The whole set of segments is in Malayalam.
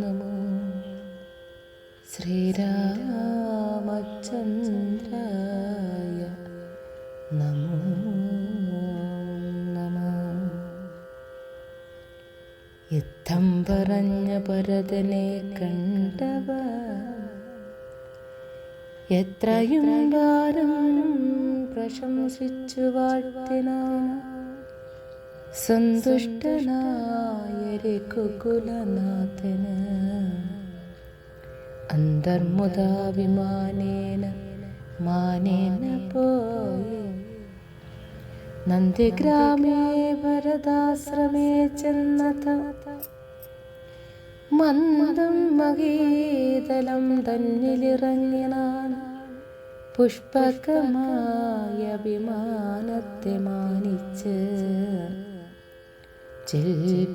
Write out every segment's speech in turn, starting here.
നമോ ശ്രീരാമചന്ദ്രായ നമോ നമ യുദ്ധം പറഞ്ഞ ഭരതനെ കണ്ടവ എത്രയും വാരം പ്രശംസിച്ചു വാഴ്ത്തിനാൻ സന്തുഷ്ടനായ രഘുകുലനാഥന് അന്തർമുദാഭിമാനേന മാനേന പോയി. നന്ദിഗ്രാമേ വരദാശ്രമേ ചെന്നത മന്ദം മകീതലം തന്നിലിറങ്ങിനാൻ പുഷ്പകമായ അഭിമാനത്തെ മാനിച്ച്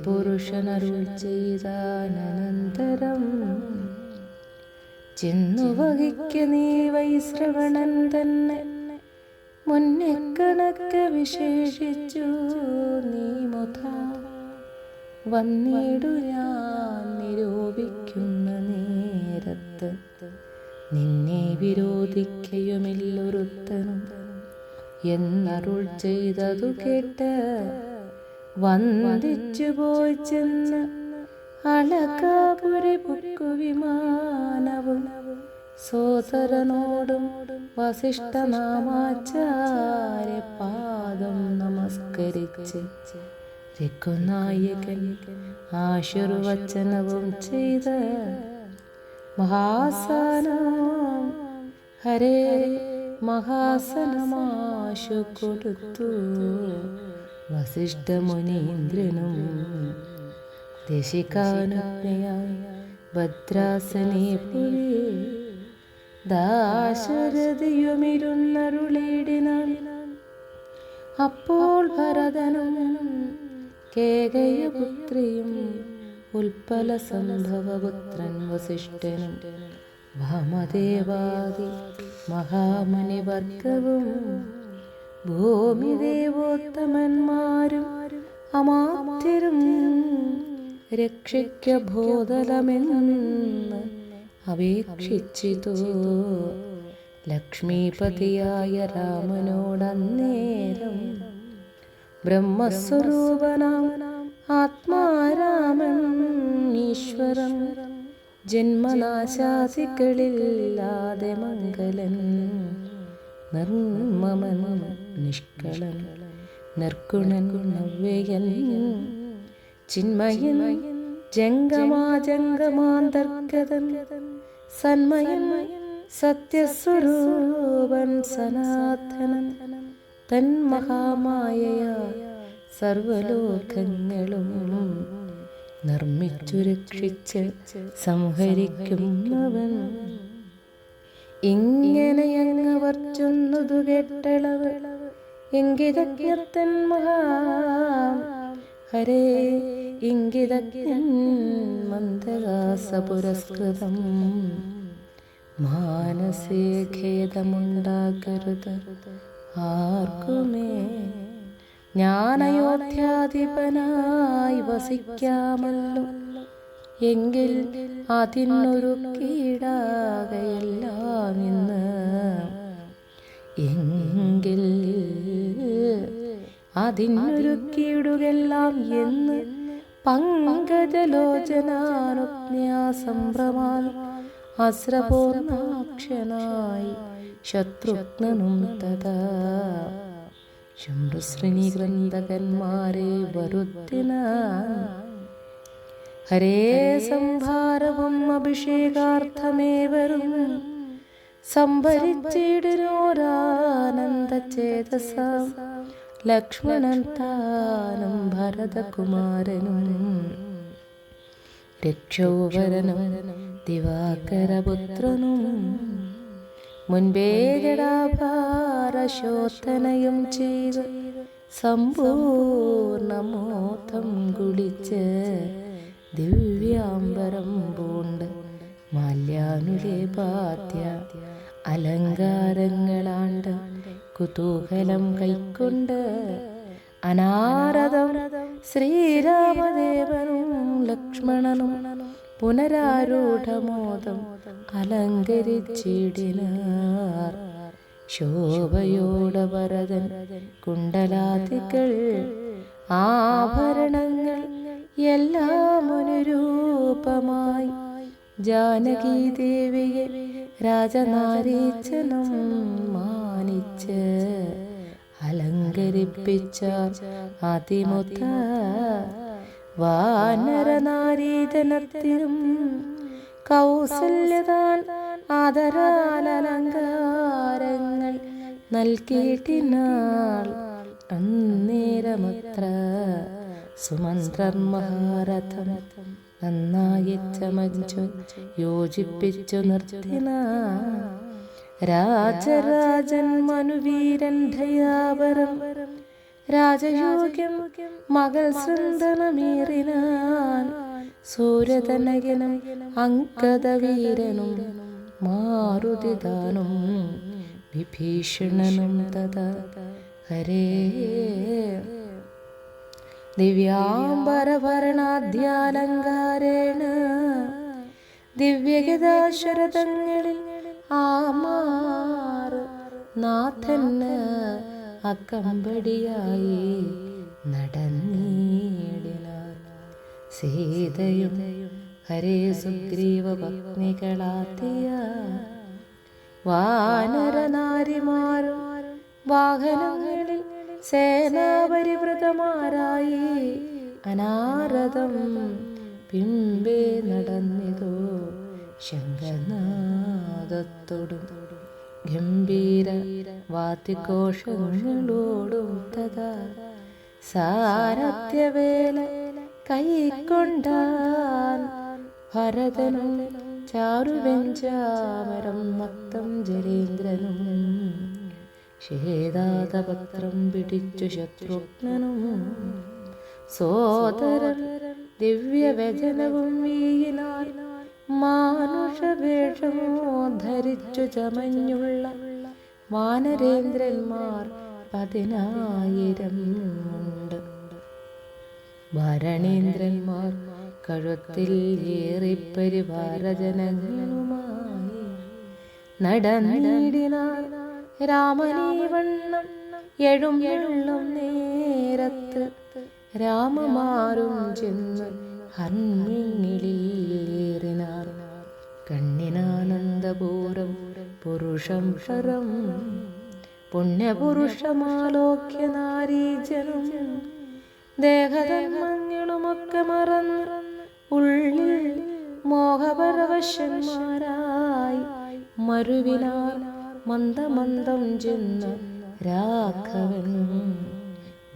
പുരുഷനരുൾ ചെയ്താനന്തരം ചെന്നു വഹിക്ക നീ വൈശ്രവണൻ തന്നെ. മുന്നെ കണക്ക് വിശേഷിച്ചു നീ മുത. വന്നിടു ഞാൻ നിരൂപിക്കുന്ന നേരത്ത്. നിന്നെ വിരോധിക്കയുമില്ലൊരുത്തനും. എന്നരുൾ ചെയ്തതു കേട്ട് വന്ദിച്ചു പോയി ചെന്ന് അളകാപുരി പുക്കു വിമാനവും സോദരനോടും വസിഷ്ഠനാമാചാര്യ പാദം നമസ്കരിച്ച് രഘുനായകൻ ആശീർവചനവും ചെയ്ത് മഹാസനം ഹരേ മഹാസനമാശു കൊടുത്തു. വസിഷ്ഠമുനീന്ദ്രനും ദശികാനുജ്ഞയായി ഭദ്രാസനെ പുരി ദാശരഥിയുമിരുന്നരുളിടിനാൻ അപ്പോൾ ഭരതനും കേകയപുത്രിയും ഉൽപ്പല സംഭവപുത്രൻ വസിഷ്ഠനും ഭാമദേവാദി മഹാമുനിവർഗവും ഭൂമിദേവോത്തമന്മാരും അമാത്യരും രക്ഷിക്ക ബോധലമെന്ന് അപേക്ഷിച്ചിതു. ലക്ഷ്മീപതിയായ രാമനോടന്നേരം ബ്രഹ്മസ്വരൂപനാം ആത്മാരാമൻ ഈശ്വരം ജന്മനാശാസികളില്ലാതെ മംഗലൻ നിർമ്മമൻ നിഷ്കളൻ നിർഗുണൻ നവ്യയൻ ചിന്മയൻ ജംഗമാജംഗമാന്തർഗതൻ സന്മയൻ സത്യസ്വരൂപൻ സനാതനൻ തൻ മഹാമായയാ സർവലോകങ്ങളും നിർമ്മിച്ചു രക്ഷിച്ച് സംഹരിക്കുന്നവൻ. ഇങ്ങനെയങ്ങവർ ചൊന്നതു കേട്ടളവ്. ഇംഗിതജ്ഞത്തൻ മഹാ. ഹരേ ഇംഗിതജ്ഞൻ മന്ദഹാസ പുരസ്കൃതം. മാനസേ ഖേദമുണ്ടാകരുത്. ആർക്കുമേ? ജ്ഞാനയോധ്യാധിപനായി വസിക്കാമല്ലോ. എങ്കിൽ അതിനൊരു കീടാകയെല്ലാം ഇന്ന്. എങ്കിൽ അതിനൊരു കീടുകെല്ലാം എന്ന് പങ്കജലോചനാനുജ്ഞാസംഭ്രമാൻ അസ്രപൂർണാക്ഷനായി ശത്രുഘ്നനും തഥാ. ശുംഭശ്രീനി ഗ്രന്ഥകന്മാരെ വരുത്തിന. ഹരേ സംഭാരവും അഭിഷേകാർത്ഥമേവരും. സംഭരിച്ചിടുന്നോരാനന്ദ ചേതസ ലക്ഷ്മണൻ താനും ഭരതകുമാരനും. രക്ഷോവരനും ദിവാകരപുത്രനും. മുൻപേ ജടാഭാരശോധനയും ചെയ്ത് സമ്പൂർണമോതം കുളിച്ച് ദിവ്യാംബരം പൂണ്ട് മാല്യാനുലേപാദ്യ അലങ്കാരങ്ങളാണ്ട് കുതൂഹലം കൈക്കൊണ്ട് അനാരദം ശ്രീരാമദേവനും ലക്ഷ്മണനും പുനരാരൂഢമോദം അലങ്കരിച്ചിടിനാർ. ശോഭയോട് വരതൻ കുണ്ടലാതികൾ ആഭരണങ്ങൾ എല്ലാം അനുരൂപമായി ജാനകി ദേവിയെ രാജനാരീച്ചനും മാനിച്ച് അലങ്കരിപ്പിച്ച അതിമുത്ത വാനരനാരീജനത്തിനും കൗസല്യതാൻ ആദരാൽ അലങ്കാരങ്ങൾ നൽകിയിട്ടിനാൾ അന്നേരമത്ര. സുമന്ത്രർ മഹാരഥം നന്നായി ചമച്ചു യോജിപ്പിച്ചു നിർത്തിന. രാജരാജൻ മനുവീരൻ ദയാപരം രാജയോഗ്യം മകൾ സൃന്ദനമേറിനാൻ. സൂര്യതനയനും അങ്കദവീരനും മാരുതിദാനും വിഭീഷണനും തഥ. ഹരേ ദിവ്യാംബരഭരണാദ്യാലങ്കാരേണ ദിവ്യഗതാശരതങ്ങളിൽ ആമാർ നാഥന് അക്കമ്പടിയായി നടന്നീടിനാർ സീതയും ഹരേ സുഗ്രീവ പത്നികളാത്തിയ വാനരനാരിമാരും വാഹനങ്ങളിൽ സേനാപരിവൃതമാരായി അനാരതം പിമ്പേ നടന്നിതോ ശങ്കനാദത്തോടും ഗംഭീര വാദ്യഘോഷങ്ങളോടും തഥാ സാരഥ്യവേല കൈക്കൊണ്ടാൻ ഭരതനും ചാരുവെഞ്ചാമരം മത്തം ജരേന്ദ്രനും ശ്വേതാതപത്രം പിടിച്ചു ശത്രുഘ്നനും. സോദരൻ ദിവ്യവചനവും വീയിനാൽ മാനുഷവേഷമോ ധരിച്ചു ചമഞ്ഞുള്ള വാനരേന്ദ്രന്മാർ പതിനായിരം ഭരണേന്ദ്രന്മാർ കഴുത്തിൽ ഏറിപ്പരിവാരജനങ്ങളുമായി നടന്നിടിനാർ രാമനീ വണ്ണം എഴും എഴുള്ളും നേരത്ത് രാമമാറും ചെന്ന് ഹർമ്മിങ്ങിലേറിനാർ കണ്ണിനാനന്ദപൂരം പുരുഷം ശരം പുണ്യപുരുഷമാലോക്യ നാരീജനം ദേഹധർമ്മങ്ങളുമൊക്കെ മറന്ന് ഉള്ളിൽ മോഹപരവശന്മാരായി മരുവിനാർ മന്ദമന്ദം ചെന്ന്. രാഘവൻ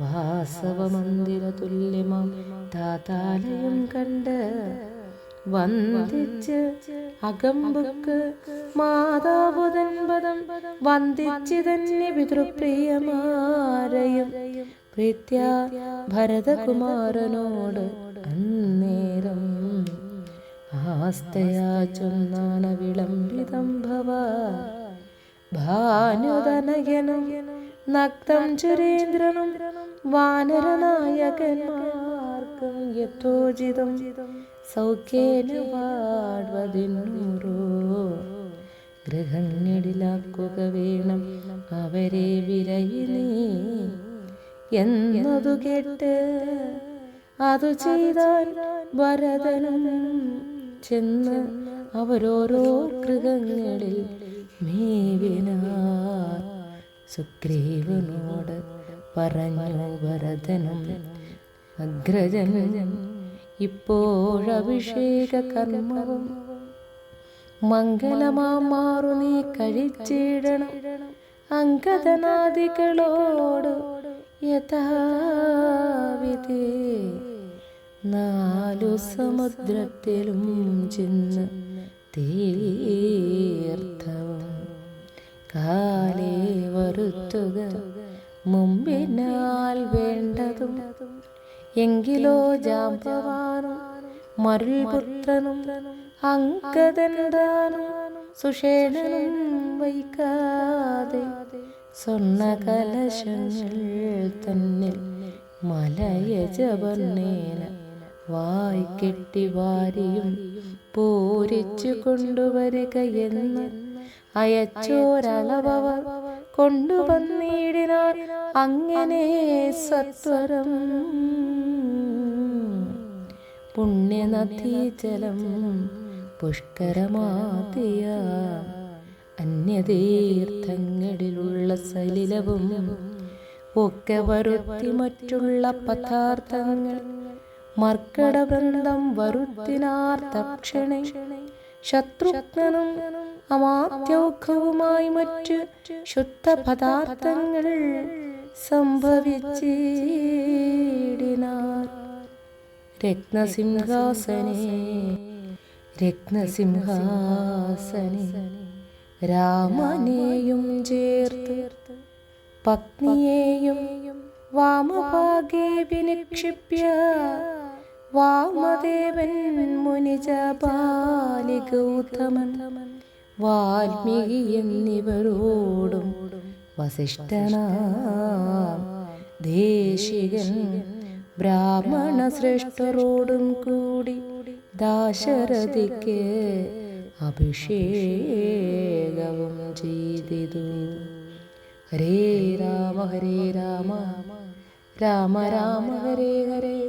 വാസവമന്ദിര തുല്യമം താതാലയം കണ്ട് വന്ദിച്ച് അകമ്പുക്ക് മാതാപുതൻ പദം വന്ദിച്ച് തന്നെ പിതൃപ്രിയമാരയും പ്രീത്യ ഭരതകുമാരനോട് അന്നേരം ആസ്തയാ ചൊന്നാണ വിളംബിതം ഭവ ഭാനുതനയനും നക്തം ചുരേന്ദ്രനും വാനരനായകന്മാർക്കും യഥോചിതം സൗഖ്യേന പാടുവതിന്നൂറോ ഗൃഹങ്ങളിലാക്കുക വേണം അവരെ വിരയിനീ എന്നതു കേട്ട് അതു ചെയ്താൽ ഭരതനും ചെന്ന് അവരോരോ ഗൃഹങ്ങളിൽ സുഗ്രീവനോട് പറഞ്ഞു ഭരതനും അഗ്രജന ഇപ്പോഴഭിഷേക കർമ്മവും മംഗലമാറു നീ കഴിച്ചിടണം. അങ്കദനാദികളോട് യഥാവിധി നാലു സമുദ്രത്തിലും ചെന്ന് തീർത്ഥവും കാലേ വരുത്തുക മുമ്പിനാൽ വേണ്ടതും. എങ്കിലോ ജാമ്പവാനും മരുൾപുത്രനും അങ്കദന്താനും സുഷേണനും വൈകാതെ സ്വർണകലശങ്ങൾ തന്നിൽ മലയജവർണേന വായ്ക്കെട്ടി വാരിയും പൂരിച്ചു കൊണ്ടുവരികയെന്ന് അയച്ചോരളവർ കൊണ്ടുവന്നിടിനാൽ അങ്ങനെ സത്വരം. പുണ്യനദീജലം പുഷ്കരമാതിയ അന്യതീർത്ഥങ്ങളിലുള്ള സലിലവും ഒക്കെ വരുത്തി മറ്റുള്ള പദാർത്ഥങ്ങൾ മർക്കടവൃന്ദം വരുത്തിനാർ തക്ഷണേ. ശത്രുഘ്നും അമാത്യൗഖവുമായി മറ്റ് ശുദ്ധ പദാർത്ഥങ്ങൾ സംഭവിച്ചിടിനാർ. രത്നസിംഹാസനെ രത്നസിംഹാസനെ രാമനെയും ചേർത്ത് പത്നിയെയും വാമഭാഗേ വിനിക്ഷിപ്യ വാമദേവൻ മുനിജ ഉത്തമൻ. വാൽമീകി എന്നിവരോടും വസിഷ്ഠനാം ദേശികൻ ബ്രാഹ്മണ ശ്രേഷ്ഠരോടും കൂടി ദാശരഥിക്ക് അഭിഷേകവും ചെയ്തിതു. ഹരേ രാമ ഹരേ രാമ. രാമ രാമ ഹരേ ഹരേ.